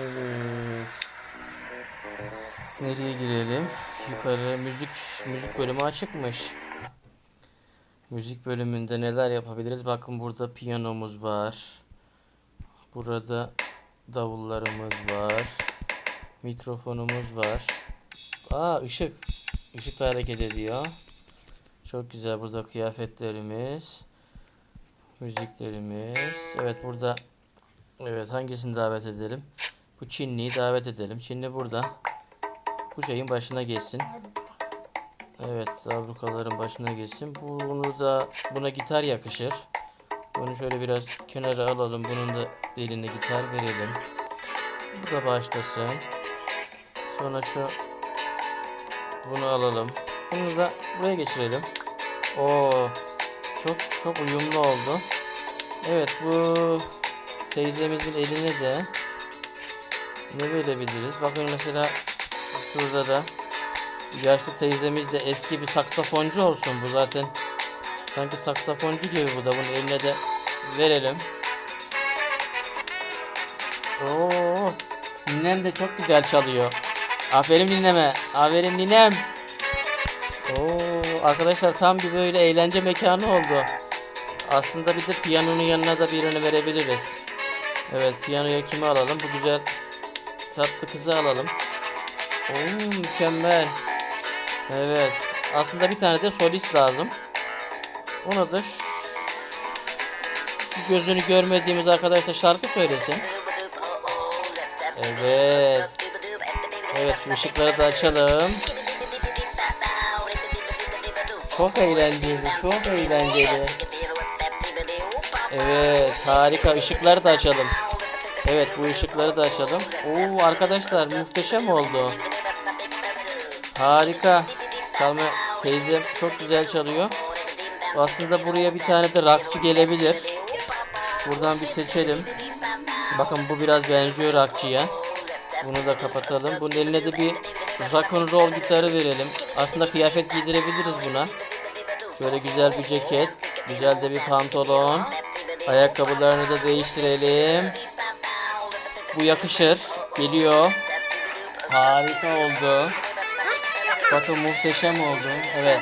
Evet. Nereye girelim? Yukarı müzik müzik bölümü açıkmış. Müzik bölümünde neler yapabiliriz? Bakın burada piyanomuz var. Burada davullarımız var. Mikrofonumuz var. Aa ışık. Işık da hareket ediyor. Çok güzel burada kıyafetlerimiz. Müziklerimiz. Evet burada Evet hangisini davet edelim? Bu Çinliyi davet edelim. Çinli burada. Bu şeyin başına geçsin. Evet zabrukaların başına geçsin. Bunu da buna gitar yakışır. Bunu şöyle biraz kenara alalım. Bunun da eline gitar verelim. Bu da başlasın. Sonra şu bunu alalım. Bunu da buraya geçirelim. Oo çok çok uyumlu oldu. Evet bu teyzemizin eline de ne verebiliriz? Bakın mesela şurada da yaşlı teyzemiz de eski bir saksafoncu olsun bu zaten. Sanki saksafoncu gibi bu da. Bunun eline de verelim. Oo, ninem de çok güzel çalıyor. Aferin nineme. Aferin ninem. Oo, arkadaşlar tam bir böyle eğlence mekanı oldu. Aslında bir de piyanonun yanına da birini verebiliriz. Evet piyanoya kimi alalım? Bu güzel tatlı kızı alalım. Oo mükemmel. Evet. Aslında bir tane de solist lazım. Ona da gözünü görmediğimiz arkadaş da şarkı söylesin. Evet. Evet şu ışıkları da açalım. Çok eğlenceli, çok eğlenceli. Evet, harika. Işıkları da açalım. Evet, bu ışıkları da açalım. Oo arkadaşlar muhteşem oldu. Harika. Çalma teyzem çok güzel çalıyor. Aslında buraya bir tane de rockçı gelebilir. Buradan bir seçelim. Bakın bu biraz benziyor rockçıya. Bunu da kapatalım. Bunun eline de bir rock and roll gitarı verelim. Aslında kıyafet giydirebiliriz buna. Şöyle güzel bir ceket. Güzel de bir pantolon. Ayakkabılarını da değiştirelim. Bu yakışır. Geliyor. Harika oldu. Bakın muhteşem oldu. Evet.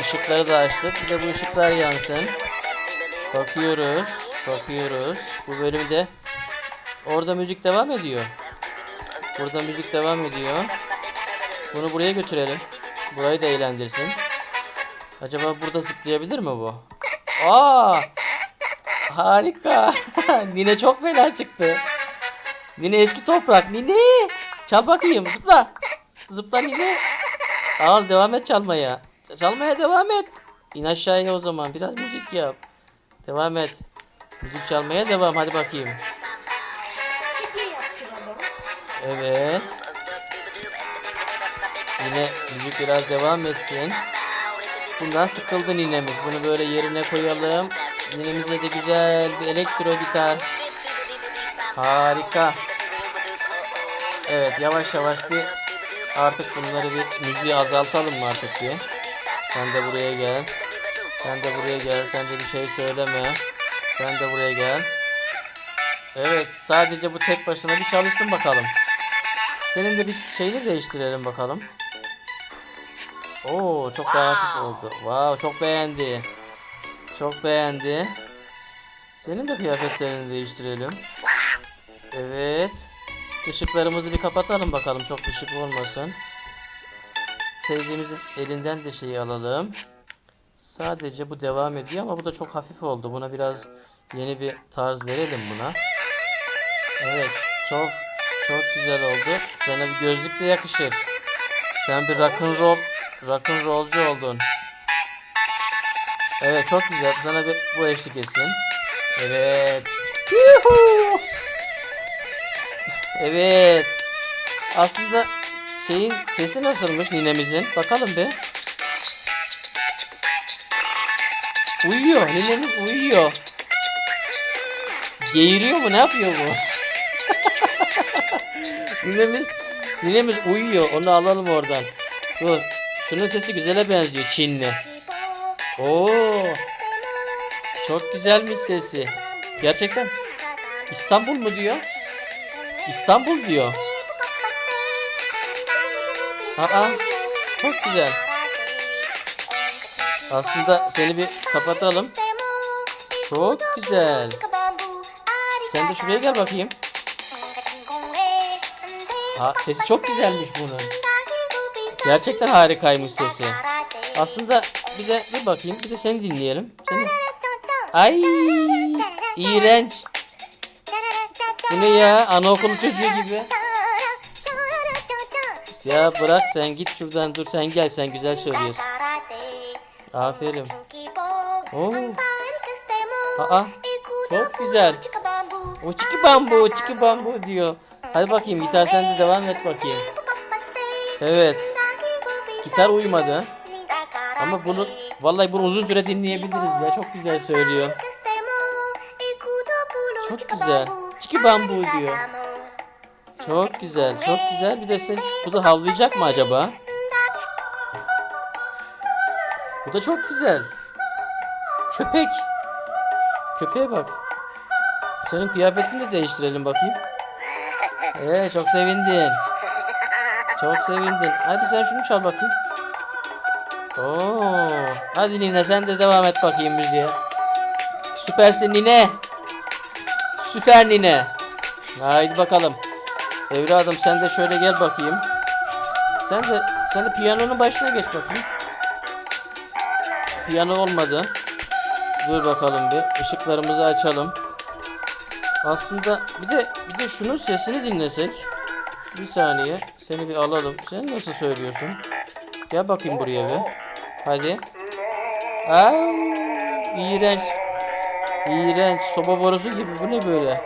Işıkları da açtık. Bir de bu ışıklar yansın. Bakıyoruz. Bakıyoruz. Bu bölümde orada müzik devam ediyor. Burada müzik devam ediyor. Bunu buraya götürelim. Burayı da eğlendirsin. Acaba burada zıplayabilir mi bu? Aa! Harika. Nine çok fena çıktı. Nine eski toprak. Nine! Çal bakayım. Zıpla. Zıpla Nine. Al devam et çalmaya. Çalmaya devam et. İn aşağıya o zaman. Biraz müzik yap. Devam et. Müzik çalmaya devam. Hadi bakayım. Evet. Yine müzik biraz devam etsin. Bundan sıkıldı ninemiz. Bunu böyle yerine koyalım. Ninemize de güzel bir elektro gitar. Harika. Evet yavaş yavaş bir artık bunları bir müziği azaltalım mı artık bir. Sen de buraya gel. Sen de buraya gel. Sen de bir şey söyleme. Sen de buraya gel. Evet sadece bu tek başına bir çalışsın bakalım. Senin de bir şeyini değiştirelim bakalım. Oo çok hafif oldu. Wow çok beğendi. Çok beğendi. Senin de kıyafetlerini değiştirelim. Evet. Işıklarımızı bir kapatalım bakalım çok ışık olmasın. Teyzemizin elinden de şeyi alalım. Sadece bu devam ediyor ama bu da çok hafif oldu. Buna biraz yeni bir tarz verelim buna. Evet çok çok güzel oldu. Sana bir gözlük de yakışır. Sen bir rock and roll rock and rollcu oldun. Evet çok güzel. Sana bir bu eşlik etsin. Evet. Yuhuu. Evet. Aslında şeyin sesi nasılmış ninemizin? Bakalım bir. Uyuyor. Ninemiz uyuyor. Geğiriyor mu? Ne yapıyor bu? ninemiz ninemiz uyuyor. Onu alalım oradan. Dur. Şunun sesi güzele benziyor Çinli. Oo. Çok güzelmiş sesi. Gerçekten. İstanbul mu diyor? İstanbul diyor. Aa, çok güzel. Aslında seni bir kapatalım. Çok güzel. Sen de şuraya gel bakayım. Ha, sesi çok güzelmiş bunun. Gerçekten harikaymış sesi. Aslında bir de bir bakayım bir de seni dinleyelim. Seni... Ay iğrenç. Bu ne ya anaokulu çocuğu gibi. Ya bırak sen git şuradan dur sen gel sen güzel söylüyorsun. Aferin. Oo. Aa, çok güzel. O çiki bambu çiki bambu diyor. Hadi bakayım gitar sen de devam et bakayım. Evet gitar uymadı. Ama bunu vallahi bunu uzun süre dinleyebiliriz ya çok güzel söylüyor. Çok güzel. Çiki bambu diyor. Çok güzel, çok güzel. Bir de sen, bu da havlayacak mı acaba? Bu da çok güzel. Köpek. Köpeğe bak. Senin kıyafetini de değiştirelim bakayım. Evet, çok sevindin. Çok sevindin. Hadi sen şunu çal bakayım. Oo. Hadi Nine sen de devam et bakayım müziğe. Süpersin Nine. Süper Nine. Haydi bakalım. Evladım sen de şöyle gel bakayım. Sen de sen de piyanonun başına geç bakayım. Piyano olmadı. Dur bakalım bir. Işıklarımızı açalım. Aslında bir de bir de şunun sesini dinlesek. Bir saniye. Seni bir alalım. Sen nasıl söylüyorsun? Gel bakayım buraya bir. Hadi. Aa, iğrenç. İğrenç. Soba borusu gibi. Bu ne böyle?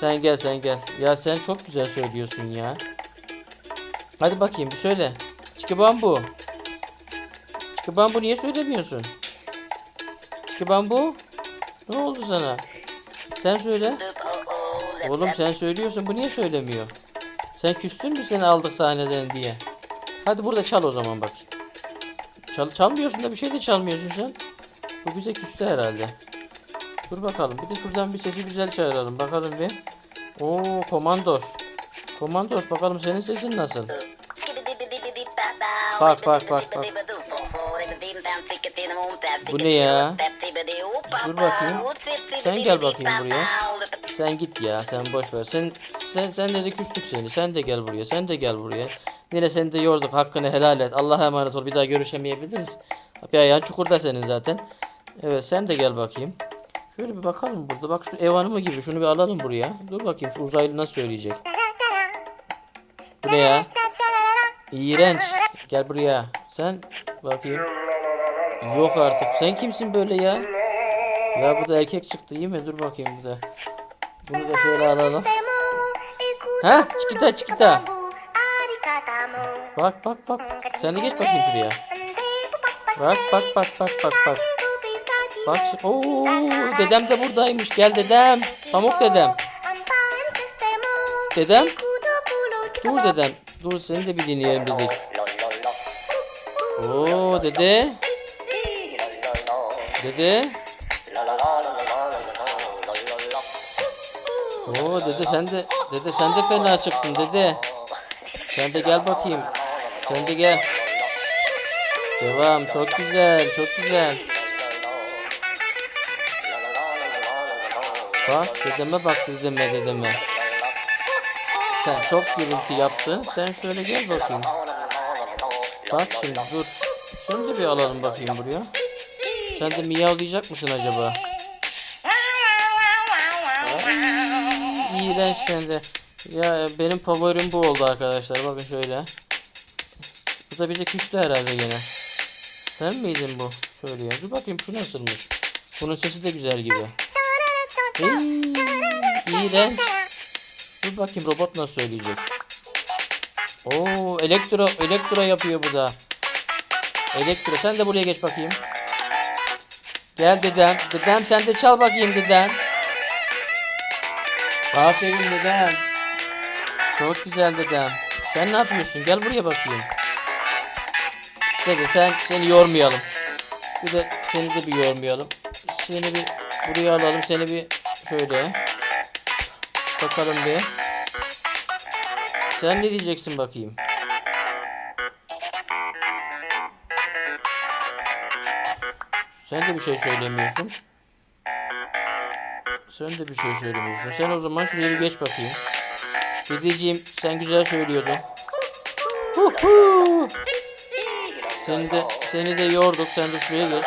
Sen gel sen gel. Ya sen çok güzel söylüyorsun ya. Hadi bakayım bir söyle. Çiki bambu. Çiki bambu niye söylemiyorsun? Çiki bambu. Ne oldu sana? Sen söyle. Oğlum sen söylüyorsun bu niye söylemiyor? Sen küstün mü seni aldık sahneden diye? Hadi burada çal o zaman bakayım. Çal çalmıyorsun da bir şey de çalmıyorsun sen. Bu bize küstü herhalde. Dur bakalım. Bir de şuradan bir sesi güzel çağıralım. Bakalım bir. Oo komandos. Komandos bakalım senin sesin nasıl? Bak bak bak bak. Bu ne ya? Dur bakayım. Sen gel bakayım buraya. Sen git ya sen boş ver. Sen sen sen de küstük seni. Sen de gel buraya. Sen de gel buraya. Yine seni de yorduk. Hakkını helal et. Allah'a emanet ol. Bir daha görüşemeyebiliriz. Bir ayağın çukurda senin zaten. Evet sen de gel bakayım. Şöyle bir bakalım burada. Bak şu ev hanımı gibi. Şunu bir alalım buraya. Dur bakayım şu uzaylı nasıl söyleyecek. Bu ne ya? İğrenç. Gel buraya. Sen bakayım. Yok artık. Sen kimsin böyle ya? Ya bu da erkek çıktı iyi mi? Dur bakayım bu da. Bunu da şöyle alalım. Ha? Çikita çikita. Bak bak bak. Sen de geç bakayım şuraya. Bak bak bak bak bak bak. Bak. şi- Oo, dedem de buradaymış. Gel dedem. Pamuk dedem. Dedem. Dur dedem. Dur seni de bir dinleyelim dedik. Oo dede. Dede. Oo dede sen de dede sen de fena çıktın dede. Sen de gel bakayım. Sen de gel. Devam. Çok güzel. Çok güzel. Bak dedeme bak dedeme dedeme. Sen çok gürültü yaptın. Sen şöyle gel bakayım. Bak şimdi dur. Şunu da bir alalım bakayım buraya. Sen de miyavlayacak mısın acaba? İğrenç sen de. Ya benim favorim bu oldu arkadaşlar. Bakın şöyle. Bu da bize küstü herhalde yine. Sen miydin bu? Şöyle ya. Dur bakayım şu nasılmış. Bunun sesi de güzel gibi. Ey, iğrenç. Dur bakayım robot nasıl söyleyecek. Oo elektro elektro yapıyor bu da. Elektro sen de buraya geç bakayım. Gel dedem. Dedem sen de çal bakayım dedem. Aferin dedem. Çok güzel dedem. Sen ne yapıyorsun? Gel buraya bakayım. Dede sen seni yormayalım. Bir de seni de bir yormayalım. Seni bir buraya alalım. Seni bir şöyle. Bakalım bir. Sen ne diyeceksin bakayım? Sen de bir şey söylemiyorsun. Sen de bir şey söylemiyorsun. Sen o zaman şuraya bir geç bakayım. Dedeciğim sen güzel söylüyordun. Seni de seni de yorduk. Sen de şuraya geç.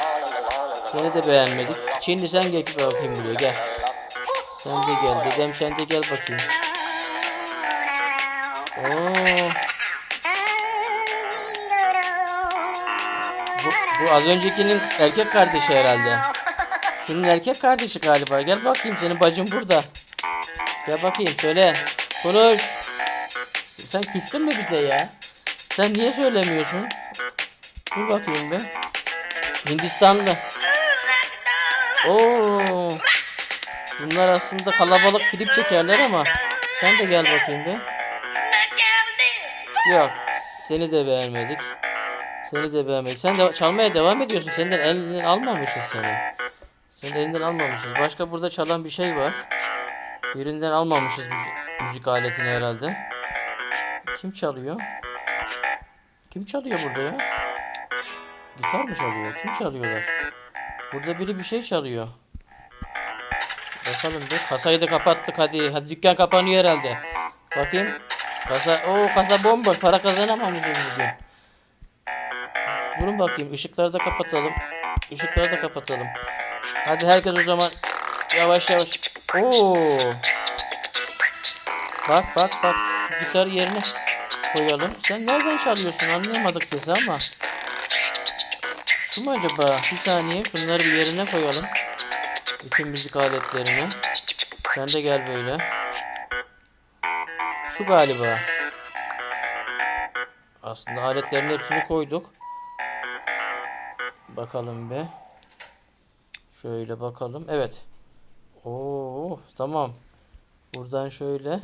Seni de beğenmedik. Şimdi sen gel bakayım buraya gel. Sen de gel. Dedem sen de gel bakayım. Oo. Bu, bu az öncekinin erkek kardeşi herhalde. Şunun erkek kardeşi galiba. Gel bakayım senin bacın burada. Gel bakayım söyle. Konuş. Sen küstün mü bize ya? Sen niye söylemiyorsun? Dur bakayım be. Hindistanlı. Oo. Bunlar aslında kalabalık klip çekerler ama sen de gel bakayım be. Yok. Seni de beğenmedik. Seni de beğenmedik. Sen de çalmaya devam ediyorsun. Senden elinden almamışız seni. Senin elinden almamışız. Başka burada çalan bir şey var. Birinden almamışız müzik, müzik aletini herhalde. Kim çalıyor? Kim çalıyor burada ya? Gitar mı çalıyor? Kim çalıyorlar? Burada biri bir şey çalıyor. Bakalım bir. Kasayı da kapattık hadi. Hadi dükkan kapanıyor herhalde. Bakayım. Kasa, o kasa bomboş. Para kazanamamışız bugün. Durun bakayım. Işıkları da kapatalım. Işıkları da kapatalım. Hadi herkes o zaman yavaş yavaş. Oo. Bak bak bak. Şu gitarı yerine koyalım. Sen nereden çalıyorsun anlayamadık sesi ama. Şu mu acaba? Bir saniye şunları bir yerine koyalım. Bütün müzik aletlerini. Sen de gel böyle. Şu galiba. Aslında aletlerin hepsini koyduk. Bakalım be. Şöyle bakalım. Evet. Oo tamam. Buradan şöyle.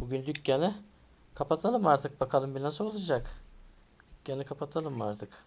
Bugün dükkanı kapatalım artık bakalım bir nasıl olacak. Dükkanı kapatalım artık?